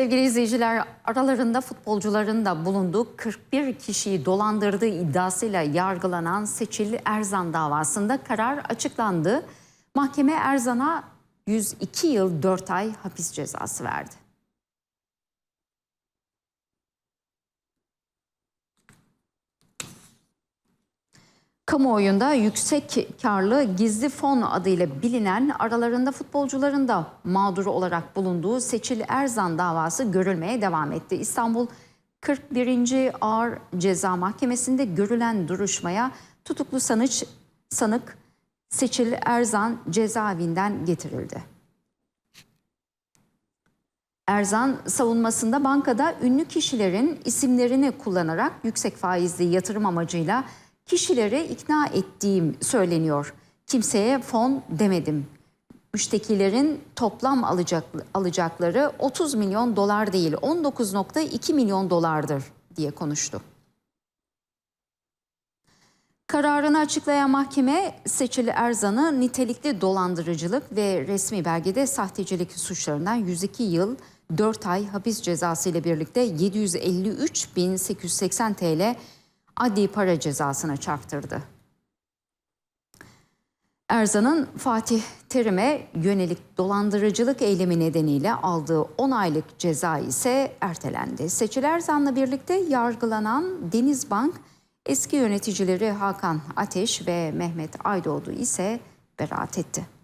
Sevgili izleyiciler aralarında futbolcuların da bulunduğu 41 kişiyi dolandırdığı iddiasıyla yargılanan Seçil Erzan davasında karar açıklandı. Mahkeme Erzan'a 102 yıl 4 ay hapis cezası verdi. Kamuoyunda yüksek karlı gizli fon adıyla bilinen aralarında futbolcuların da mağduru olarak bulunduğu Seçil Erzan davası görülmeye devam etti. İstanbul 41. Ağır Ceza Mahkemesi'nde görülen duruşmaya tutuklu sanıç, sanık Seçil Erzan cezaevinden getirildi. Erzan savunmasında bankada ünlü kişilerin isimlerini kullanarak yüksek faizli yatırım amacıyla kişileri ikna ettiğim söyleniyor. Kimseye fon demedim. Müştekilerin toplam alacak, alacakları 30 milyon dolar değil 19.2 milyon dolardır diye konuştu. Kararını açıklayan mahkeme Seçil Erzan'ı nitelikli dolandırıcılık ve resmi belgede sahtecilik suçlarından 102 yıl 4 ay hapis cezası ile birlikte 753.880 TL adli para cezasına çarptırdı. Erzan'ın Fatih Terim'e yönelik dolandırıcılık eylemi nedeniyle aldığı 10 aylık ceza ise ertelendi. Seçil Erzan'la birlikte yargılanan Denizbank eski yöneticileri Hakan Ateş ve Mehmet Aydoğdu ise beraat etti.